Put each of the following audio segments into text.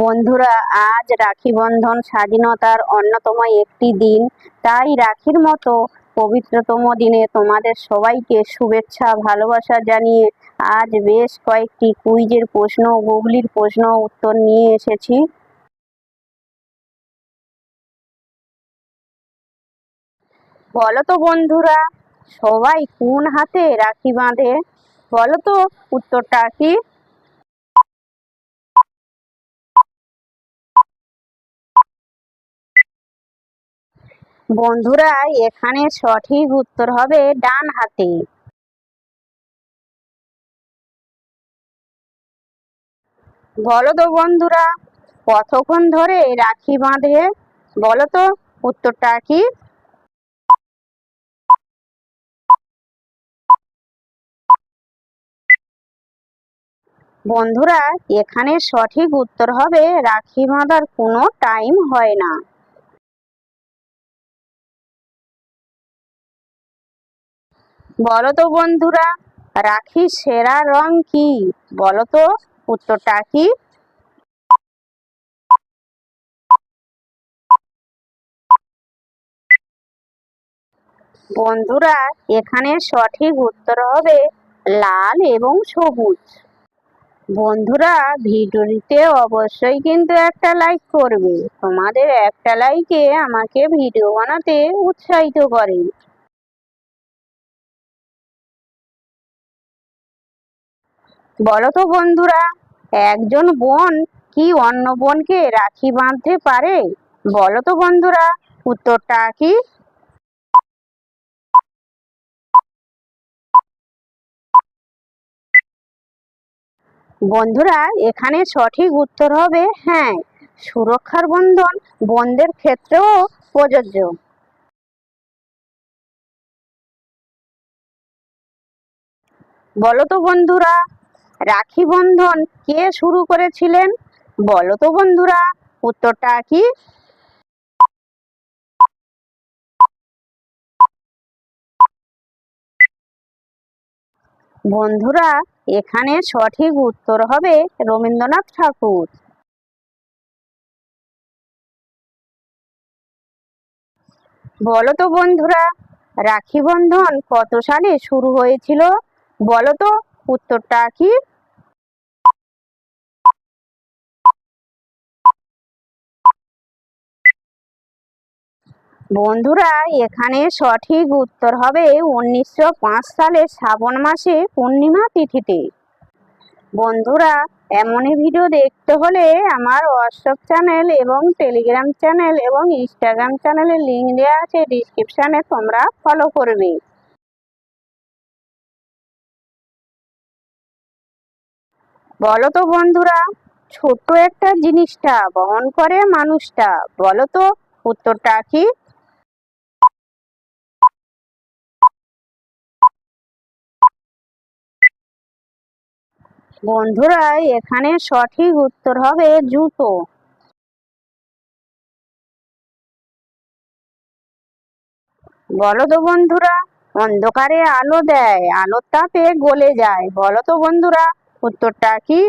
বন্ধুরা, আজ রাখি বন্ধন স্বাধীনতার অন্যতম একটি দিন। তাই রাখির মতো পবিত্রতম দিনে তোমাদের সবাইকে শুভেচ্ছা, ভালোবাসা জানিয়ে আজ বেশ কয়েকটি কুইজের প্রশ্ন, গুগলির প্রশ্ন উত্তর নিয়ে এসেছি। বলো তো বন্ধুরা, সবাই কোন হাতে রাখি বাঁধে? বলো তো উত্তরটা কি? বন্ধুরা এখানে সঠিক উত্তর হবে ডান হাতে। বলো তো বন্ধুরা, কতক্ষণ ধরে রাখি বাঁধে? বলো তো, উত্তরটা কি? বন্ধুরা, এখানে সঠিক উত্তর হবে রাখি বাঁধার কোনো টাইম হয় না। বলো তো বন্ধুরা রাখির সেরা রং কি? বলো তো উত্তরটা কি? বন্ধুরা, এখানে সঠিক উত্তর হবে লাল এবং সবুজ। বন্ধুরা, ভিডিওটিতে অবশ্যই কিন্তু একটা লাইক করবে। তোমাদের একটা লাইকে আমাকে ভিডিও বানাতে উৎসাহিত করে। বলো তো বন্ধুরা, একজন বোন কি অন্য বোনকে রাখি বাঁধতে পারে? বলো তো বন্ধুরা, উত্তরটা কি? বন্ধুরা, এখানে সঠিক উত্তর হবে হ্যাঁ সুরক্ষার বন্ধন বোনদের ক্ষেত্রেও প্রযোজ্য। বলো তো বন্ধুরা রাখি বন্ধন কে শুরু করেছিলেন? বলো তো বন্ধুরা, উত্তরটা কি? বন্ধুরা, এখানে সঠিক উত্তর হবে রবীন্দ্রনাথ ঠাকুর। বলো তো বন্ধুরা, রাখি বন্ধন কত সালে শুরু হয়েছিল? বলো তো, উত্তরটা কি? বন্ধুরা, এখানে সঠিক উত্তর হবে উনিশশো সালের শ্রাবণ মাসে পূর্ণিমা তিথিতে। বন্ধুরা, এমনই ভিডিও দেখতে হলে আমার হোয়াটসঅ্যাপ চ্যানেল এবং টেলিগ্রাম চ্যানেল এবং ইনস্টাগ্রাম চ্যানেলের লিঙ্ক দেওয়া আছে ডিসক্রিপশানে তোমরা ফলো করবে। বলো তো বন্ধুরা, ছোট্ট একটা জিনিসটা বহন করে মানুষটা, বলো তো, উত্তরটা কি? বন্ধুরা, এখানে সঠিক উত্তর হবে জুতো। বলো তো বন্ধুরা, অন্ধকারে আলো দেয় আলোর তাপে গলে যায়। বলো তো বন্ধুরা, উত্তরটা কি?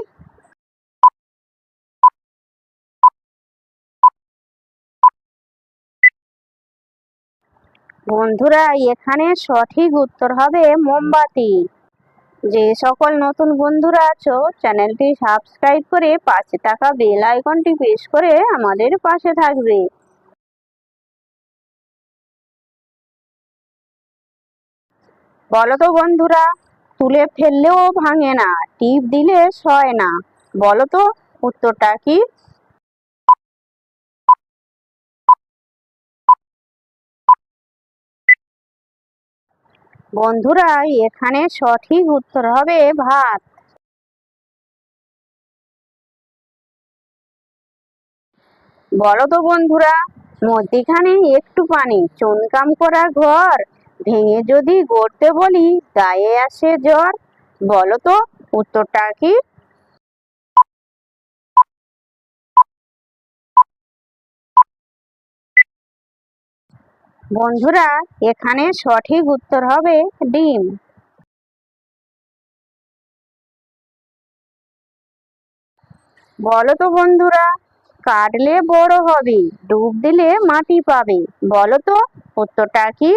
বন্ধুরা, এখানে সঠিক উত্তর হবে মোমবাতি। যে সকল নতুন বন্ধুরা আছো, চ্যানেলটি সাবস্ক্রাইব করে পাশে থাকা বেল আইকনটি প্রেস করে আমাদের পাশে থাকবে। বলো তো বন্ধুরা, তুলে ফেললেও ভাঙে না, টিপ দিলে সয় না। বলো তো উত্তরটা কি? বন্ধুরা, এখানে সঠিক উত্তর হবে ভাত। বলো তো বন্ধুরা, মধ্যিখানে একটু পানি, চুনকাম করা ঘর, ভেঙে যদি গড়তে বলি, গায়ে আসে জ্বর। বলো তো, উত্তরটা কি? বন্ধুরা, এখানে সঠিক উত্তর হবে ডিম। বলো তো বন্ধুরা, কাটলে বড় হবে, ডুব দিলে মাটি পাবে। বলো তো, উত্তরটা কি?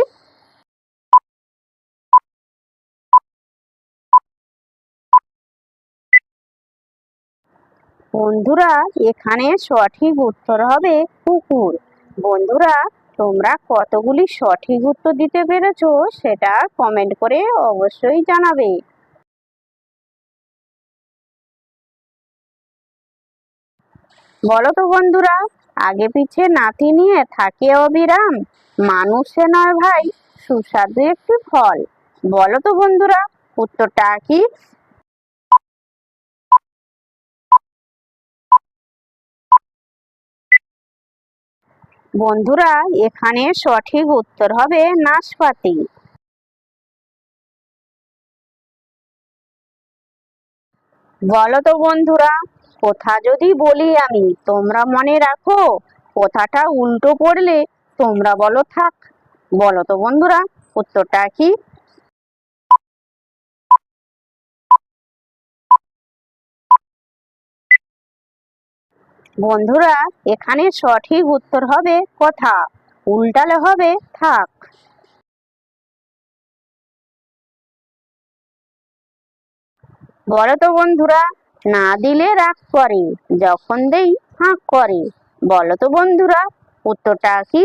বন্ধুরা, এখানে সঠিক উত্তর হবে কুকুর। বন্ধুরা তোমরা কতগুলি সঠিক উত্তর দিতে পেরেছ সেটা কমেন্ট করে অবশ্যই জানাবে। বলো তো বন্ধুরা, আগে পিছে নাতি নিয়ে থাকে অবিরাম, মানুষে নয় ভাই, সুস্বাদু একটি ফল। বলো তো বন্ধুরা, উত্তরটা কি? বন্ধুরা, এখানে সঠিক উত্তর হবে নাশপাতি। বলো তো বন্ধুরা, কথা যদি বলি আমি, তোমরা মনে রাখো, কথাটা উল্টো পড়লে তোমরা বলো থাক। বলো তো বন্ধুরা, উত্তরটা কি? বন্ধুরা, এখানে সঠিক উত্তর হবে কথা। উল্টালে হবে থাক। বলো তো বন্ধুরা, না দিলে রাগ করে, যখন দেই হাঁক করে। বলো তো বন্ধুরা, উত্তরটা কি?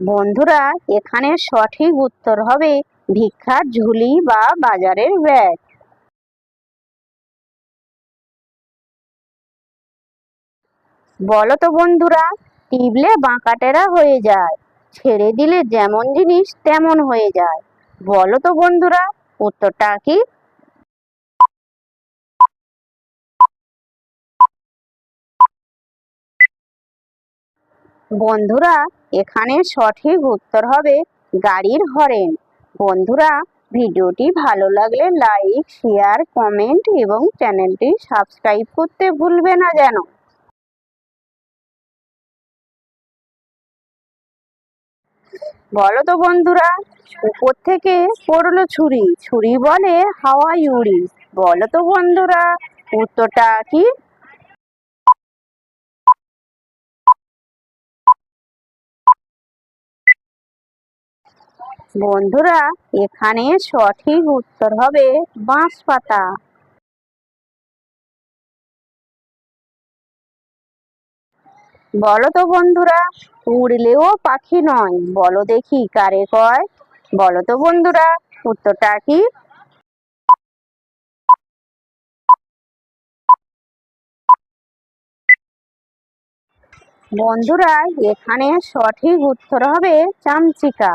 বন্ধুরা, এখানে সঠিক উত্তর হবে ভিক্ষার ঝুলি বা বাজারের ব্যাগ বলো তো বন্ধুরা টিপলে বাঁকাটেরা হয়ে যায়, ছেড়ে দিলে যেমন জিনিস তেমন হয়ে যায়। বলো তো বন্ধুরা, উত্তরটা কি? বন্ধুরা, এখানে সঠিক উত্তর হবে গাড়ির হরেন। বন্ধুরা, ভিডিওটি ভালো লাগলে লাইক শেয়ার কমেন্ট এবং চ্যানেলটি সাবস্ক্রাইব করতে ভুলবে না যেন। বলো তো বন্ধুরা, উপর থেকে পড়ল ছুরি ছুরি বলে হাওয়াই উড়ি। বলো তো বন্ধুরা, উত্তরটা কি? বন্ধুরা, এখানে সঠিক উত্তর হবে বাঁশ পাতা বলো তো বন্ধুরা, উড়লেও পাখি নয়, বলো দেখি কারে কয়। বলো তো বন্ধুরা, উত্তরটা কি? বন্ধুরা, এখানে সঠিক উত্তর হবে চামচিকা।